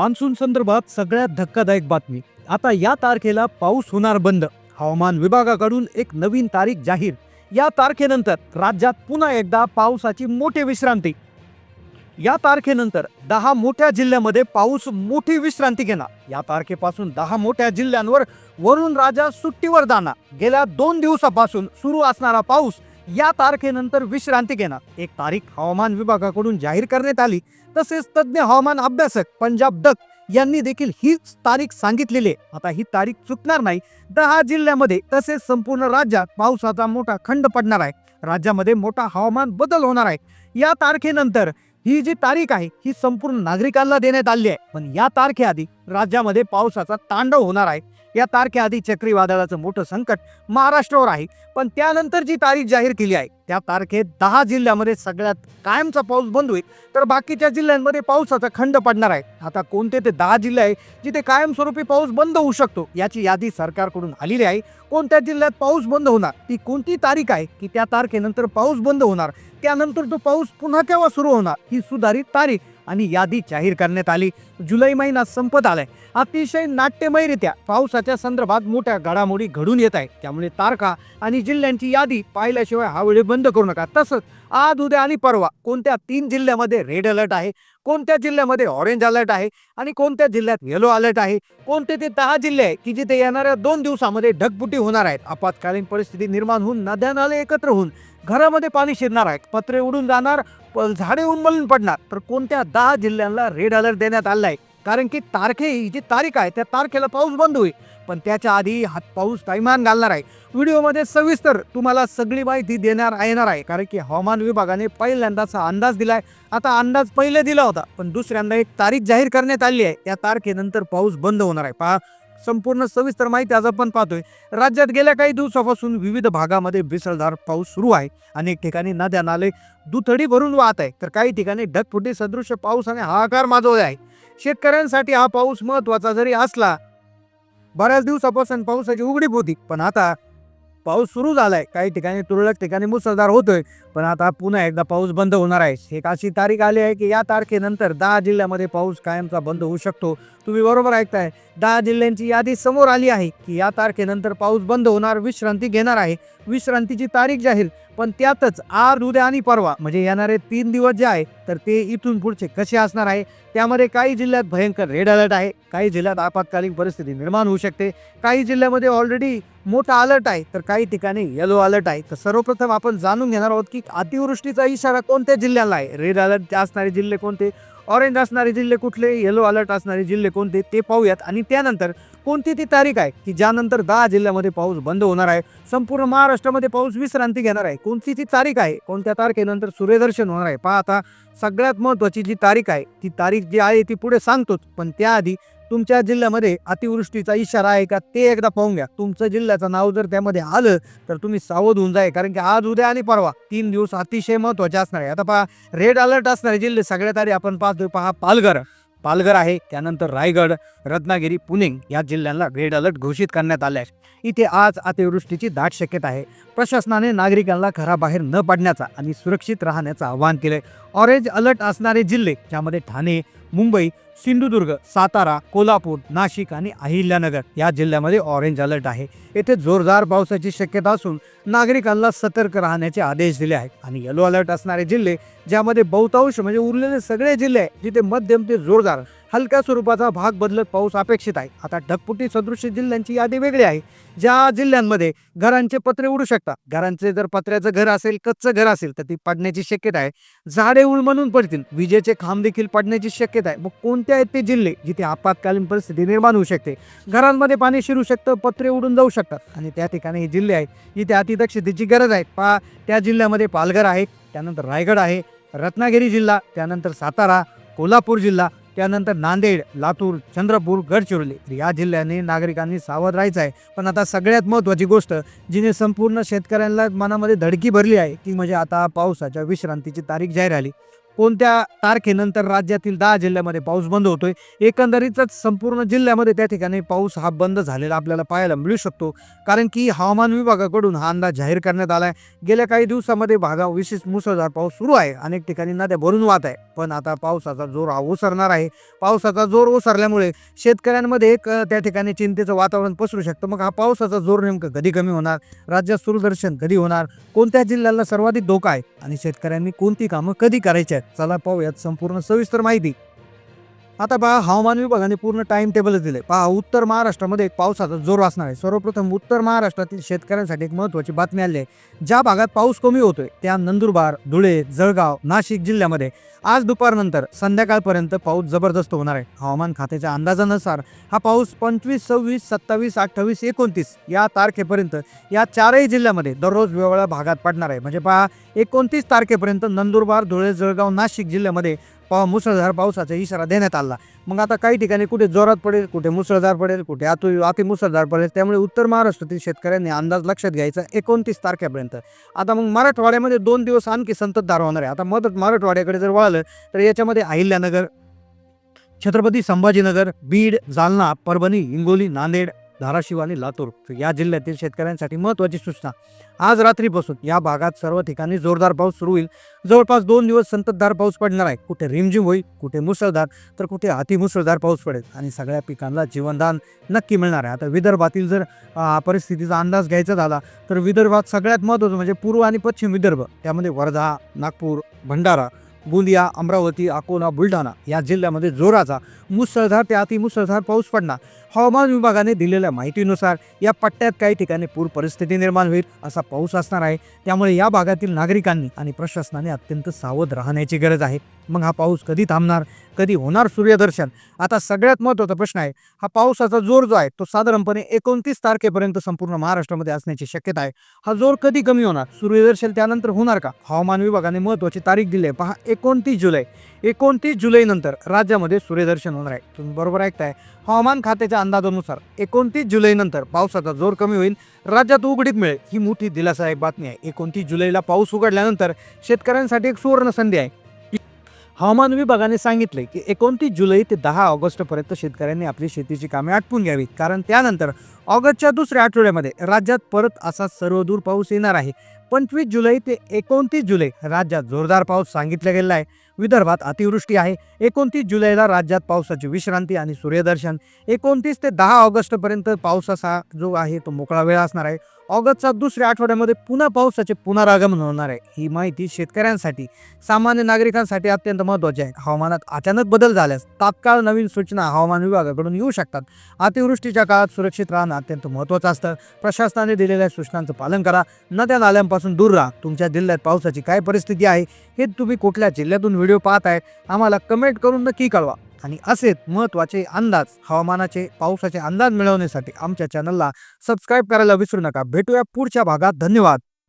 Monsoon संदर्भात सगळ्यात धक्कादायक बातमी. आता या तारखेला पाऊस होणार बंद. हवामान विभागाकडून एक नवीन तारीख जाहीर. या तारखेनंतर राज्यात पुन्हा एकदा पावसाची मोठी विश्रांती. या तारखेनंतर दहा मोठ्या जिल्ह्यामध्ये पाऊस मोठी विश्रांती घेणार. या तारखेपासून दहा मोठ्या जिल्ह्यांवर वरुण राजा सुट्टीवर जाणार. गेल्या दोन दिवसापासून सुरू असणारा पाऊस या तारखेनंतर विश्रांती घेणार. एक तारीख हवामान विभागाकडून जाहीर करण्यात आली. तसेच तज्ज्ञ हवामान अभ्यासक पंजाब डक यांनी देखील हीच तारीख सांगितलेली आहे. आता ही तारीख चुकणार नाही. दहा जिल्ह्यामध्ये तसेच संपूर्ण राज्यात पावसाचा मोठा खंड पडणार आहे. राज्यामध्ये मोठा हवामान बदल होणार आहे. या तारखेनंतर ही जी तारीख आहे ही संपूर्ण नागरिकांना देण्यात आली आहे. पण या तारखेआधी राज्यामध्ये पावसाचा तांडव होणार आहे. या तारखेआधी चक्रीवादळाचं मोठं संकट महाराष्ट्रावर आहे. पण त्यानंतर जी तारीख जाहीर केली आहे त्या तारखेत दहा जिल्ह्यामध्ये सगळ्यात कायमचा पाऊस बंद होईल. तर बाकीच्या जिल्ह्यांमध्ये पावसाचा खंड पडणार आहे. आता कोणते ते दहा जिल्हे आहे जिथे कायमस्वरूपी पाऊस बंद होऊ शकतो याची यादी सरकारकडून आलेली आहे. कोणत्या जिल्ह्यात पाऊस बंद होणार ती कोणती तारीख आहे की त्या तारखेनंतर पाऊस बंद होणार त्यानंतर तो पाऊस पुन्हा केव्हा सुरू होणार ही सुधारित तारीख आणि यादी जाहीर करण्यात आली. जुलै महिना संपत आलाय. अतिशय नाट्यमयरित्या पावसाच्या संदर्भात मोठ्या घडामोडी घडून येत आहेत. त्यामुळे तारखा आणि जिल्ह्यांची यादी पाहिल्याशिवाय हा वेळ बंद करू नका. तसंच आज उद्या आणि परवा कोणत्या तीन जिल्ह्यामध्ये रेड अलर्ट आहे? कोणत्या जिल्ह्यामध्ये ऑरेंज अलर्ट आहे? आणि कोणत्या जिल्ह्यात येलो अलर्ट आहे? कोणते ते दहा जिल्हे आहे की जिथे येणाऱ्या दोन दिवसामध्ये ढगबुटी होणार आहेत? आपत्कालीन परिस्थिती निर्माण होऊन नद्या नाले एकत्र होऊन घरामध्ये पाणी शिरणार आहे पत्रे उडून जाणार झाडे उन्मळून पडणार. तर कोणत्या दहा जिल्ह्यांना रेड अलर्ट देण्यात आला आहे कारण की तारखे ही जी तारीख आहे त्या तारखेला पाऊस बंद होईल. पण त्याच्या आधी हा पाऊस टाईमान घालणार आहे. व्हिडिओमध्ये सविस्तर तुम्हाला सगळी माहिती देणार येणार आहे. कारण की हवामान विभागाने पहिल्यांदाचा अंदाज दिलाय. आता अंदाज पहिले दिला होता पण दुसऱ्यांदा एक तारीख जाहीर करण्यात आली आहे. त्या तारखेनंतर पाऊस बंद होणार आहे. पहा संपूर्ण सविस्तर माहिती आज आपण पाहतोय. राज्यात गेल्या काही दिवसापासून विविध भागामध्ये भिसळधार पाऊस सुरू आहे. अनेक ठिकाणी नद्या नाले दुथडी भरून वाहत आहे. तर काही ठिकाणी ढगफुटी सदृश्य आणि हाहाकार माजवला आहे. शेतकऱ्यांसाठी हा पाऊस महत्त्वाचा जरी असला बऱ्याच दिवसापासून पावसाची उघडीप होती. पण आता पाऊस सुरू झालाय. काही ठिकाणी तुरळक ठिकाणी मुसळधार होतोय. पण आता पुन्हा एकदा पाऊस बंद होणार आहे. एक अशी तारीख आली आहे की या तारखेनंतर दहा जिल्ह्यामध्ये पाऊस कायमचा बंद होऊ शकतो. तुम्ही बरोबर ऐकताय. दहा जिल्ह्यांची यादी समोर आली आहे की या तारखेनंतर पाऊस बंद होणार विश्रांती घेणार आहे. विश्रांतीची तारीख जाहीर. पण त्यातच आज उद्या आणि परवा म्हणजे येणारे तीन दिवस जे आहे तर ते इथून पुढचे कसे असणार आहे? त्यामध्ये काही जिल्ह्यात भयंकर रेड अलर्ट आहे काही जिल्ह्यात आपत्कालीन परिस्थिती निर्माण होऊ शकते काही जिल्ह्यामध्ये ऑलरेडी मोठा अलर्ट आहे तर काही ठिकाणी येलो अलर्ट आहे. तर सर्वप्रथम आपण जाणून घेणार आहोत की अतिवृष्टीचा इशारा कोणत्या जिल्ह्याला आहे? रेड अलर्ट असणारे जिल्हे कोणते? ऑरेंज असणारे जिल्हे कुठले येलो अलर्ट असणारे जिल्हे कोणते ते पाहूयात. आणि त्यानंतर कोणती ती तारीख आहे की ज्यानंतर दहा जिल्ह्यामध्ये पाऊस बंद होणार आहे? संपूर्ण महाराष्ट्रामध्ये पाऊस विश्रांती घेणार आहे. कोणती ती तारीख आहे? कोणत्या तारखेनंतर सूर्यदर्शन होणार आहे? पहा आता सगळ्यात महत्त्वाची जी तारीख आहे ती तारीख जी आहे ती पुढे सांगतोच. पण त्याआधी तुमच्या जिल्ह्यामध्ये अतिवृष्टीचा इशारा आहे का ते एकदा पाहून घ्या. तुमचं जिल्ह्याचं नाव जर त्यामध्ये आलं तर तुम्ही सावध होऊन जाय कारण की आज उद्या आणि परवा तीन दिवस अतिशय महत्त्वाचे असणार आहे. आता पहा रेड अलर्ट असणारे जिल्हे सगळ्यात आधी आपण पाहतोय पहा पालघर. पालघर आहे त्यानंतर रायगड रत्नागिरी पुणे या जिल्ह्यांना रेड अलर्ट घोषित करण्यात आले आहे. इथे आज अतिवृष्टीची दाट शक्यता आहे. प्रशासनाने नागरिकांना घराबाहेर न पडण्याचा आणि सुरक्षित राहण्याचं आवाहन केलंय. ऑरेंज अलर्ट असणारे जिल्हे ज्यामध्ये ठाणे मुंबई सिंधुदुर्ग सातारा कोल्हापूर नाशिक आणि अहिल्यानगर या जिल्ह्यामध्ये ऑरेंज अलर्ट आहे. येथे जोरदार पावसाची शक्यता असून नागरिकांना सतर्क राहण्याचे आदेश दिले आहेत. आणि येलो अलर्ट असणारे जिल्हे ज्यामध्ये बहुतांश म्हणजे उरलेले सगळे जिल्हे आहे, जिथे मध्यम ते जोरदार हलक्या स्वरूपाचा भाग बदलत पाऊस अपेक्षित आहे. आता ढगपुटी सदृश जिल्ह्यांची यादी वेगळी आहे. ज्या जिल्ह्यांमध्ये घरांचे पत्रे उडू शकतात. घरांचे जर पत्र्याचं घर असेल कच्चं घर असेल तर ती पडण्याची शक्यता आहे. झाडे उळमणून पडतील. विजेचे खांब देखील पडण्याची शक्यता आहे. मग कोणते आहेत ते जिल्हे जिथे आपत्कालीन परिस्थिती निर्माण होऊ शकते? घरांमध्ये पाणी शिरू शकतं पत्रे उडून जाऊ शकतात. आणि त्या ठिकाणी हे जिल्हे आहेत. जिथे अतिदक्षतेची गरज आहे. पा त्या जिल्ह्यामध्ये पालघर आहे त्यानंतर रायगड आहे रत्नागिरी जिल्हा त्यानंतर सातारा कोल्हापूर जिल्हा त्यानंतर नांदेड लातूर चंद्रपूर गडचिरोली या जिल्ह्याने नागरिकांनी सावध राहायचं आहे. पण आता सगळ्यात महत्त्वाची गोष्ट जिने संपूर्ण शेतकऱ्यांना मनामध्ये धडकी भरली आहे ती म्हणजे आता पावसाच्या विश्रांतीची तारीख जाहीर आली कोणत्या तारखेनंतर राज्यातील दहा जिल्ह्यामध्ये पाऊस बंद होतोय? एकंदरीतच संपूर्ण जिल्ह्यामध्ये त्या ठिकाणी पाऊस हा बंद झालेला आपल्याला पाहायला मिळू शकतो. कारण की हवामान विभागाकडून हा अंदाज जाहीर करण्यात आला आहे गेल्या काही दिवसामध्ये भागा विशेष मुसळधार पाऊस सुरू आहे. अनेक ठिकाणी नद्या भरून वाहत आहे पण आता पावसाचा जोर हा ओसरणार आहे. पावसाचा जोर ओसरल्यामुळे शेतकऱ्यांमध्ये एक त्या ठिकाणी चिंतेचं वातावरण पसरू शकतं. मग हा पावसाचा जोर नेमकं कधी कमी होणार? राज्यात सूर्यदर्शन कधी होणार? कोणत्या जिल्ह्याला सर्वाधिक धोका आहे? आणि शेतकऱ्यांनी कोणती कामं कधी करायची आहेत? चला पाहूयात संपूर्ण सविस्तर माहिती. आता पहा हवामान विभागाने पूर्ण टाइम टेबलच दिले पहा उत्तर महाराष्ट्रामध्ये एक पावसाचा जोर असणार आहे. सर्वप्रथम उत्तर महाराष्ट्रातील शेतकऱ्यांसाठी एक महत्त्वाची बातमी आली आहे. ज्या भागात पाऊस कमी होतोय त्या नंदुरबार धुळे जळगाव नाशिक जिल्ह्यामध्ये. आज दुपारनंतर संध्याकाळपर्यंत पाऊस जबरदस्त होणार आहे. हवामान खात्याच्या अंदाजानुसार हा पाऊस पंचवीस सव्वीस सत्तावीस अठ्ठावीस एकोणतीस या तारखेपर्यंत या चारही जिल्ह्यामध्ये दररोज वेगवेगळ्या भागात पडणार आहे. म्हणजे पहा एकोणतीस तारखेपर्यंत नंदुरबार धुळे जळगाव नाशिक जिल्ह्यामध्ये पाव मुसळधार पावसाचा इशारा देण्यात आला. मग आता काही ठिकाणी कुठे जोरात पडेल कुठे मुसळधार पडेल कुठे अति अति मुसळधार पडेल त्यामुळे उत्तर महाराष्ट्रातील शेतकऱ्यांनी अंदाज लक्षात घ्यायचा एकोणतीस तारखेपर्यंत. आता मग मराठवाड्यामध्ये दोन दिवस आणखी संततधार होणार आहे. आता मदत मराठवाड्याकडे जर वळालं तर याच्यामध्ये अहिल्यानगर छत्रपती संभाजीनगर बीड जालना परभणी हिंगोली नांदेड धाराशिव आणि लातूर या जिल्ह्यातील शेतकऱ्यांसाठी महत्त्वाची सूचना. आज रात्रीपासून या भागात सर्व ठिकाणी जोरदार पाऊस सुरू होईल. जवळपास दोन दिवस संततधार पाऊस पडणार आहे. कुठे रिमझिम होईल कुठे मुसळधार तर कुठे अतिमुसळधार पाऊस पडेल. आणि सगळ्या पिकांना जीवनदान नक्की मिळणार आहे. आता विदर्भातील जर परिस्थितीचा अंदाज घ्यायचा झाला तर विदर्भात सगळ्यात महत्त्वाचं म्हणजे पूर्व आणि पश्चिम विदर्भ त्यामध्ये वर्धा नागपूर भंडारा गोंदिया अमरावती अकोला बुलढाणा या जिल्ह्यामध्ये जोराचा मुसळधार ते अतिमुसळधार पाऊस पडणार. हवामान विभागाने दिलेल्या माहितीनुसार या पट्ट्यात काही ठिकाणी पूर परिस्थिती निर्माण होईल असा पाऊस असणार आहे. त्यामुळे या भागातील नागरिकांनी आणि प्रशासनाने अत्यंत सावध राहण्याची गरज आहे. मग हा पाऊस कधी थांबणार? कधी होणार सूर्यदर्शन? आता सगळ्यात महत्त्वाचा प्रश्न आहे हा पावसाचा जोर जो आहे तो साधारणपणे एकोणतीस तारखेपर्यंत संपूर्ण महाराष्ट्रामध्ये असण्याची शक्यता आहे. हा जोर कधी कमी होणार? सूर्यदर्शन त्यानंतर होणार का? हवामान विभागाने महत्त्वाची तारीख दिली आहे. पहा एकोणतीस जुलै. एकोणतीस जुलैनंतर राज्यामध्ये सूर्यदर्शन होणार आहे. तुम्ही बरोबर ऐकताय. हवामान खात्याच्या अंदाजानुसार एकोणतीस जुलैनंतर पावसाचा जोर कमी होईल. राज्यात उघडीप मिळेल. ही मोठी दिलासादायक बातमी आहे. एकोणतीस जुलैला पाऊस उघडल्यानंतर शेतकऱ्यांसाठी एक सुवर्ण संधी आहे. हवामान विभागाने सांगितले की एकोणतीस जुलै ते दहा ऑगस्टपर्यंत शेतकऱ्यांनी आपली शेतीची कामे आटपून घ्यावी कारण त्यानंतर ऑगस्टच्या दुसऱ्या आठवड्यामध्ये राज्यात परत असा सर्वदूर पाऊस येणार आहे. पंचवीस जुलै ते एकोणतीस जुलै राज्यात जोरदार पाऊस सांगितला गेलेला आहे. विदर्भात अतिवृष्टी आहे. एकोणतीस जुलैला राज्यात पावसाची विश्रांती आणि सूर्यदर्शन. एकोणतीस ते दहा ऑगस्टपर्यंत पावसाचा जो आहे तो मोकळा वेळ असणार आहे. ऑगस्टच्या दुसऱ्या आठवड्यामध्ये पुन्हा पावसाचे पुनरागमन होणार आहे. ही माहिती शेतकऱ्यांसाठी सामान्य नागरिकांसाठी अत्यंत महत्त्वाची आहे. हवामानात अचानक बदल झाल्यास तात्काळ नवीन सूचना हवामान विभागाकडून येऊ शकतात. अतिवृष्टीच्या काळात सुरक्षित राहणं अत्यंत महत्त्वाचं असतं. प्रशासनाने दिलेल्या सूचनांचं पालन करा. नद्या नाल्यांपासून दूर राहा. तुमच्या जिल्ह्यात पावसाची काय परिस्थिती आहे हे तुम्ही कुठल्या जिल्ह्यातून व्हिडिओ पाहत आहे आम्हाला कमेंट करून नक्की कळवा. आणि असेच महत्त्वाचे अंदाज हवामानाचे पावसाचे अंदाज मिळवण्यासाठी आमच्या चॅनलला सबस्क्राईब करायला विसरू नका. भेटूया पुढच्या भागात. धन्यवाद.